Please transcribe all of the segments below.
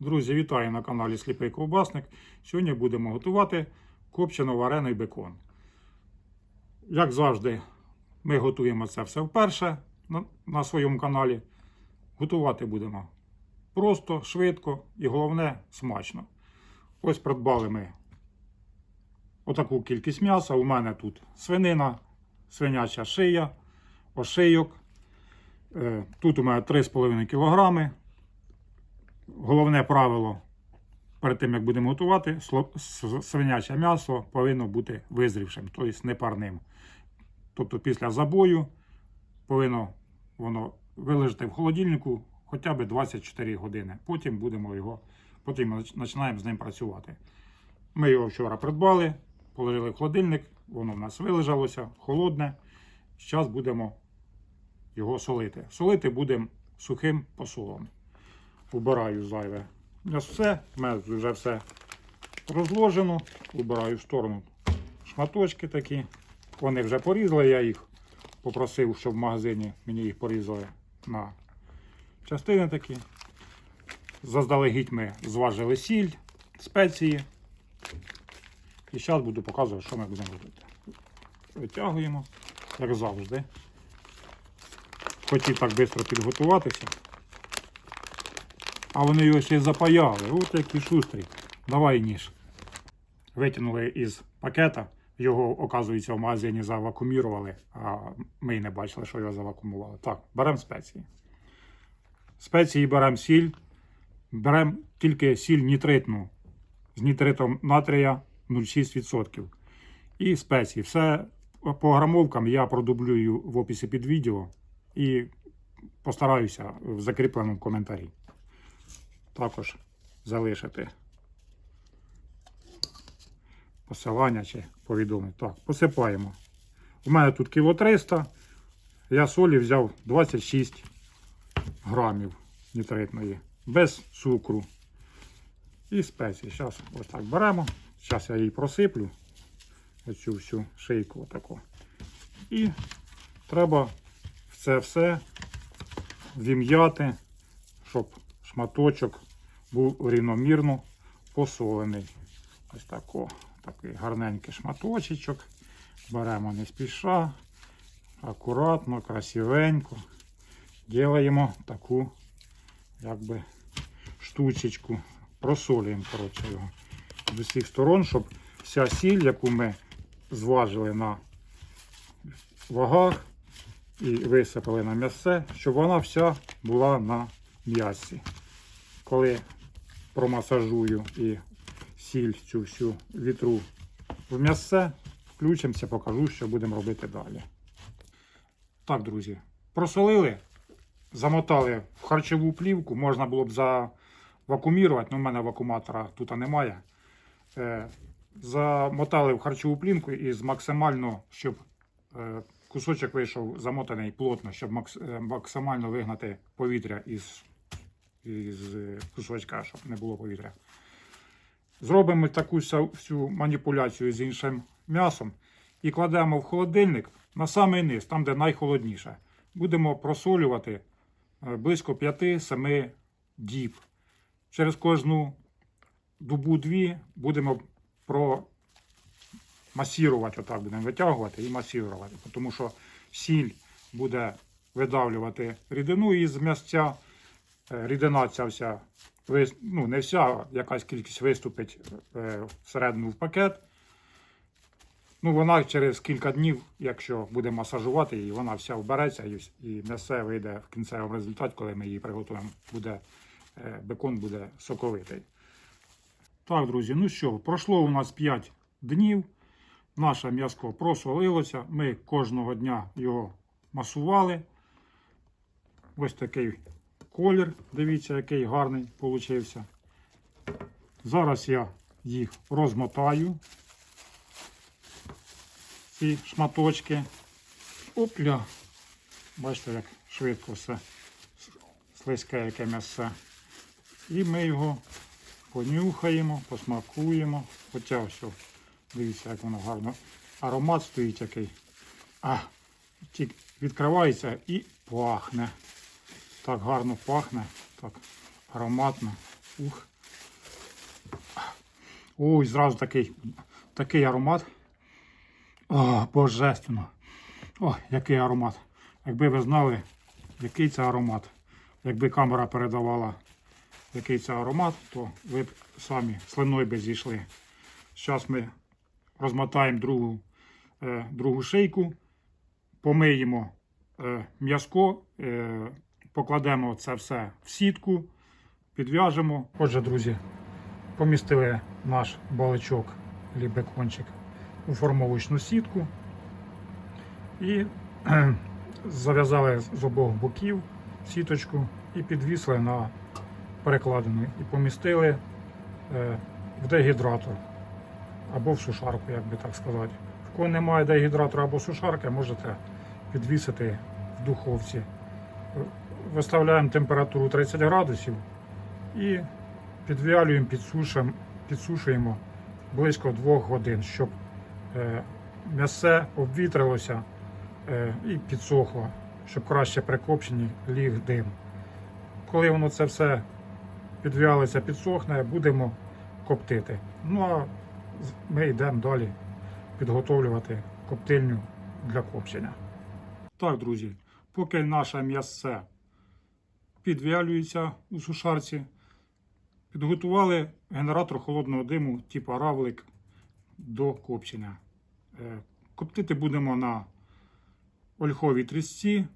Друзі, вітаю на каналі Сліпий Ковбасник. Сьогодні будемо готувати копчено-варений бекон. Як завжди, ми готуємо це все вперше на, на своєму каналі. Готувати будемо просто, швидко і головне смачно. Ось придбали ми отаку кількість м'яса. У мене тут свинина, свиняча шия, ошийок. Е, Тут у мене 3,5 кг. Головне правило перед тим, як будемо готувати, свиняче м'ясо повинно бути визрівшим, тобто не парним. Тобто після забою повинно воно вилежати в холодильнику хоча б 24 години. Потім будемо його, потім починаємо з ним працювати. Ми його вчора придбали, положили в холодильник, воно в нас вилежалося, холодне. Зараз будемо його солити. Солити будемо сухим посолом. Убираю зайве. У нас все, мене вже все розложено. Убираю в сторону шматочки такі. Вони вже порізали, я їх попросив, щоб в магазині мені їх порізали на частини такі. Заздалегідь ми зважили сіль, спеції. І зараз буду показувати, що ми будемо робити. Витягуємо, як завжди. Хотів так швидко підготуватися. А вони його ще запаяли. От які шустрі. Давай ніж. Витягнули із пакета. Його, оказується, в магазині завакумірували, а ми й не бачили, що його завакумували. Так, беремо спеції. Спеції беремо сіль. Беремо тільки сіль нітритну з нітритом натрія 0,6%. І спеції. Все по грамовкам я продублюю в описі під відео і постараюся в закріпленому коментарі також залишити посилання чи повідомлення. Так, посипаємо. У мене тут кіло 300. Я солі взяв 26 грамів нітритної, без цукру і спеції. Зараз ось так беремо. Зараз я її просиплю. Оцю всю шийку отаку. І треба це все вім'яти, щоб шматочок був рівномірно посолений. Ось тако, такий гарненький шматочечок. Беремо не спіша, акуратно, красивенько. Ділаємо таку якби штучечку. Просолюємо коротше, його з усіх сторон, щоб вся сіль, яку ми зважили на вагах і висипали на м'ясе, щоб вона вся була на м'ясі коли промасажую і сіль цю всю вітру в м'ясце, включимося, покажу, що будемо робити далі. Так, друзі, просолили, замотали в харчову плівку, можна було б завакумірувати, але в мене вакууматора тут немає. Е, Замотали в харчову плівку і максимально, щоб е, кусочок вийшов замотаний плотно, щоб е, максимально вигнати повітря із із е, кусочка, щоб не було повітря. Зробимо таку всю маніпуляцію з іншим м'ясом і кладемо в холодильник на самий низ, там, де найхолодніше. Будемо просолювати е, близько 5-7 діб. Через кожну добу-дві будемо промасірувати, отак будемо витягувати і масірувати, тому що сіль буде видавлювати рідину із м'ясця. Е, рідина ця вся, ну не вся, якась кількість виступить е, всередину в пакет. Ну, вона через кілька днів, якщо буде масажувати її, вона вся вбереться і, м'ясе вийде в кінцевому результаті, коли ми її приготуємо, буде, е, бекон буде соковитий. Так, друзі, ну що, пройшло у нас 5 днів. Наше м'яско просолилося. Ми кожного дня його масували. Ось такий колір. Дивіться, який гарний получився. Зараз я їх розмотаю. Ці шматочки. Опля. Бачите, як швидко все слизьке яке м'ясе. І ми його понюхаємо, посмакуємо. Хоча все, дивіться, як воно гарно. Аромат стоїть який. А, тільки відкривається і пахне. Так гарно пахне, так ароматно. Ух. Ой, зразу такий, такий аромат. О, божественно. О, який аромат. Якби ви знали, який це аромат. Якби камера передавала, який це аромат, то ви б самі слиною би зійшли. Зараз ми розмотаємо другу, е, другу шийку, помиємо е, м'язко, е, покладемо це все в сітку, підв'яжемо. Отже, друзі, помістили наш баличок або бекончик у формовочну сітку і зав'язали з обох боків сіточку і підвісили на перекладину і помістили е, в дегідратор або в сушарку, як би так сказати. В кого немає дегідратора або сушарки, можете підвісити в духовці. Виставляємо температуру 30 градусів і підвялюємо, підсушуємо, підсушуємо близько 2 годин, щоб е, м'ясе обвітрилося е, і підсохло, щоб краще при копченні ліг дим. Коли воно це все підвялиться, підсохне, будемо коптити. Ну а ми йдемо далі підготовлювати коптильню для копчення. Так, друзі, поки наше м'ясце підвялюється у сушарці, підготували генератор холодного диму типу равлик до копчення. Е, Коптити будемо на ольховій трісці,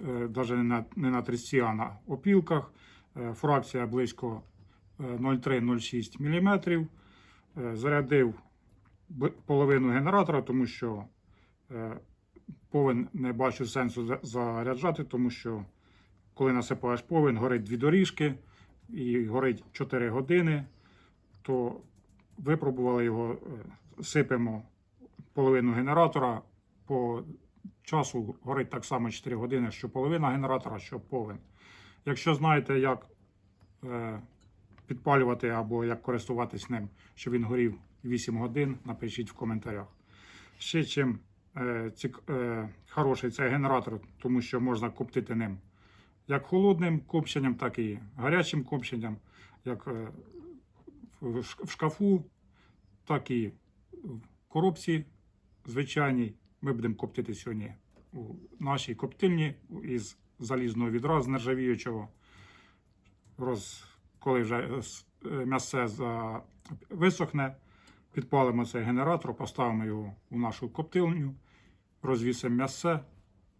навіть не на, не на трісці, а на опілках. Е, Фракція близько е, 0,3-0,6 мм. Е, Зарядив половину генератора, тому що е, повен не бачу сенсу заряджати, тому що коли насипаєш повен, горить дві доріжки і горить 4 години, то випробували його, е, сипемо половину генератора. По часу горить так само 4 години, що половина генератора, що повен. Якщо знаєте, як е, підпалювати або як користуватись ним, щоб він горів 8 годин, напишіть в коментарях. Ще чим е, цік, хороший цей генератор, тому що можна коптити ним як холодним копченням, так і гарячим копченням, як е, в шкафу, так і в коробці звичайній. Ми будемо коптити сьогодні у нашій коптильні із залізного відра з нержавіючого. Роз... Коли вже е, е, м'ясце висохне, підпалимо цей генератор, поставимо його у нашу коптильню, розвісимо м'ясце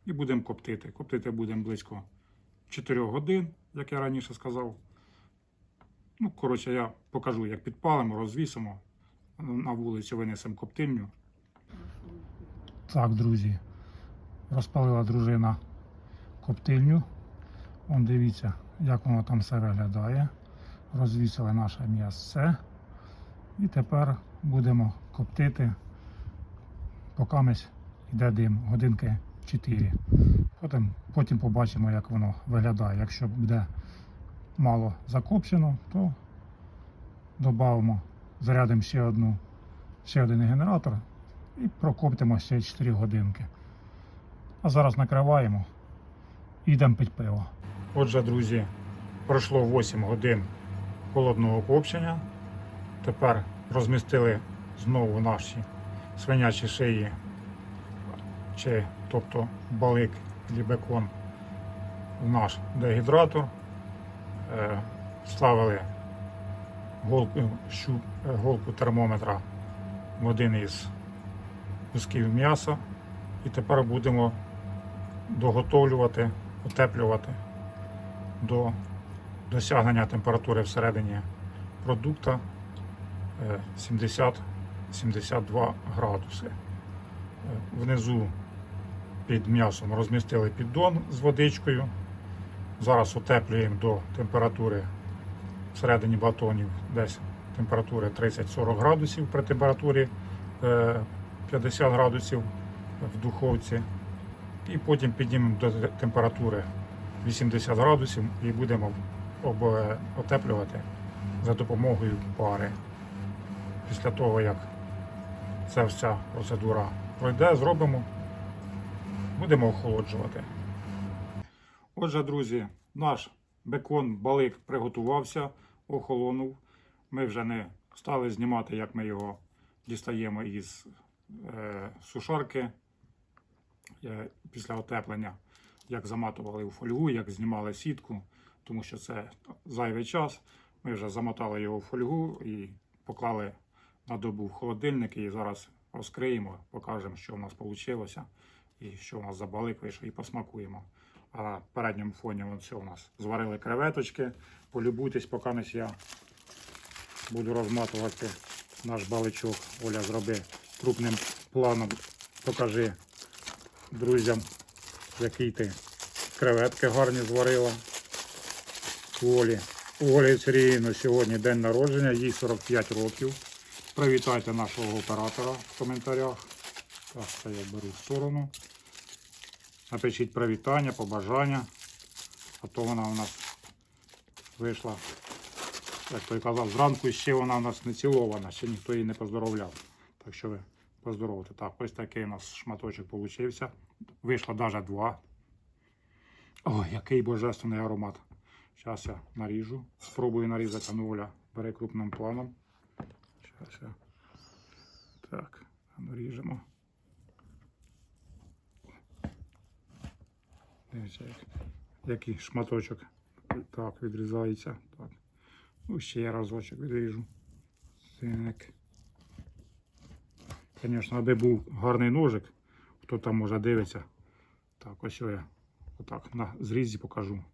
і будемо коптити. Коптити будемо близько 4 годин, як я раніше сказав. Ну, коротше, я покажу, як підпалимо, розвісимо, на вулицю винесемо коптильню. Так, друзі, розпалила дружина коптильню. Вон дивіться, як воно там все виглядає. Розвісили наше м'ясце. І тепер будемо коптити, поки йде дим, годинки 4. Потім, потім побачимо, як воно виглядає. Якщо буде мало закопчено, то додамо, зарядимо ще одну, ще один генератор і прокоптимо ще 4 годинки. А зараз накриваємо і йдемо пити пиво. Отже, друзі, пройшло 8 годин холодного копчення. Тепер розмістили знову наші свинячі шиї, чи, тобто балик і бекон в наш дегідратор. Е, Вставили голку, щу- е, голку термометра в один із кусків м'яса. І тепер будемо доготовлювати, утеплювати до досягнення температури всередині продукту е, 70-72 градуси. Е, Внизу під м'ясом розмістили піддон з водичкою. Зараз утеплюємо до температури всередині батонів десь температури 30-40 градусів при температурі е, 50 градусів в духовці. І потім піднімемо до температури 80 градусів і будемо е, отеплювати за допомогою пари. Після того, як ця вся процедура пройде, зробимо, будемо охолоджувати. Отже, друзі, наш бекон балик приготувався. охолонув. Ми вже не стали знімати, як ми його дістаємо із е, сушарки е, після отеплення, як заматували у фольгу, як знімали сітку, тому що це зайвий час. Ми вже замотали його в фольгу і поклали на добу в холодильник. І зараз розкриємо, покажемо, що в нас вийшло і що у нас за балик вийшов, і посмакуємо. А на передньому фоні все у нас зварили креветочки. Полюбуйтесь, поки не я буду розматувати наш баличок. Оля зроби крупним планом. Покажи друзям, який ти креветки гарні зварила. У Олі. У Олі Сергіївни сьогодні день народження, їй 45 років. Привітайте нашого оператора в коментарях. Так, це я беру в сторону. Напишіть привітання, побажання. А то вона у нас вийшла, як той казав, зранку ще вона у нас не цілована, ще ніхто її не поздоровляв. Так що ви поздоровте. Так, ось такий у нас шматочок получився. Вийшло навіть два. Ой, який божественний аромат. Зараз я наріжу. Спробую нарізати. Ну, Оля, крупним планом. Зараз я. Так, наріжемо. Дивіться, як, який шматочок так відрізається. Так. Ну, ще я разочок відріжу. Так. Звісно, аби був гарний ножик, хто там може дивиться. Так, ось я отак на зрізі покажу.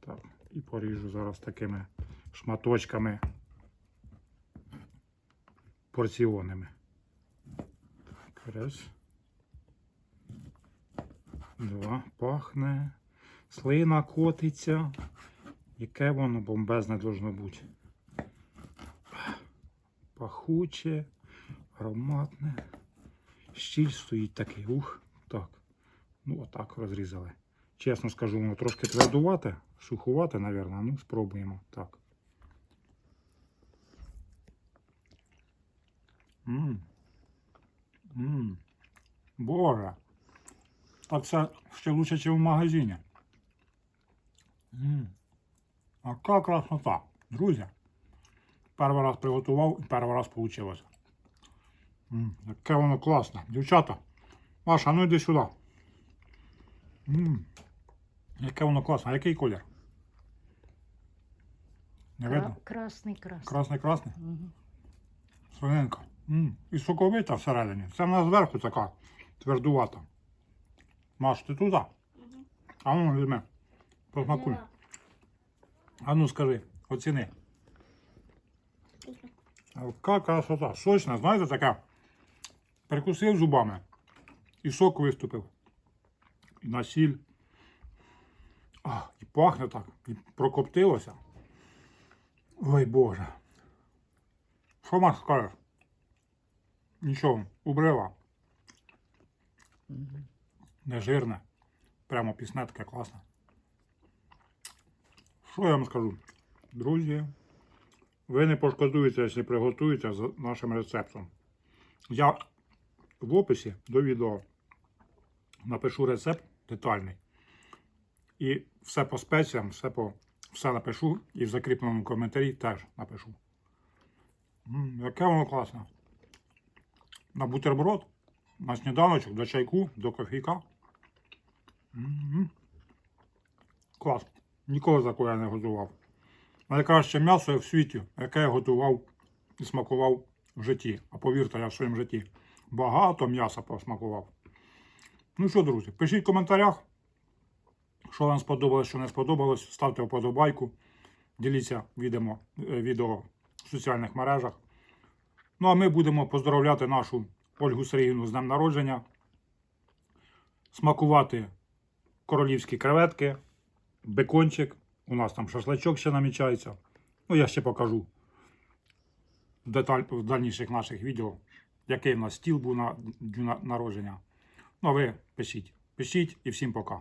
Так, і поріжу зараз такими шматочками порціонними. Так, раз. Два. Пахне. Слина котиться. Яке воно бомбезне должно бути. Пахуче, ароматне. Щіль стоїть такий. Ух. Так. Ну, отак розрізали. Чесно скажу, воно трошки твердувате, сухувате, мабуть. Ну, спробуємо. Так. Мм. Мм. Боже. Так це ще лучше, ніж в магазині. Мм. Яка красота. Друзі. Перший раз приготував і перший раз вийшло. Яке воно класне. Дівчата. Маша, ну йди сюди. Мм. Яке воно класне. А який колір? Не видно? Кра- Красний, красний. Красний красний. Мгм. Свининка. М, І соковита всередині. Це вона зверху така твердувата. Маш, ти туди? А ну візьми. Посмакуй. А ну скажи, оціни. Яка красота. Сочна, знаєте, така. Прикусив зубами. І сок виступив. І на сіль. А, і пахне так. І прокоптилося. Ой Боже. Що Маш скажеш? Нічого, убрила. Мгм. Не жирне. Прямо пісне таке класне. Що я вам скажу? Друзі, ви не пошкодуєте, якщо приготуєте за нашим рецептом. Я в описі до відео напишу рецепт детальний. І все по спеціям, все, по, все напишу і в закріпленому коментарі теж напишу. М, яке воно класне. На бутерброд, на сніданочок, до чайку, до кофійка. Клас. Ніколи такого я не готував. Найкраще м'ясо в світі, яке я готував і смакував в житті. А повірте, я в своєму житті багато м'яса посмакував. Ну що, друзі, пишіть в коментарях, що вам сподобалось, що не сподобалось. Ставте вподобайку, діліться відео, е, відео в соціальних мережах. Ну а ми будемо поздравляти нашу Ольгу Сергіївну з днем народження, смакувати королівські креветки, бекончик. У нас там шашлачок ще намічається. Ну, я ще покажу деталь, в дальніших наших відео, який у нас стіл був на дню на- народження. Ну, а ви пишіть. Пишіть і всім пока.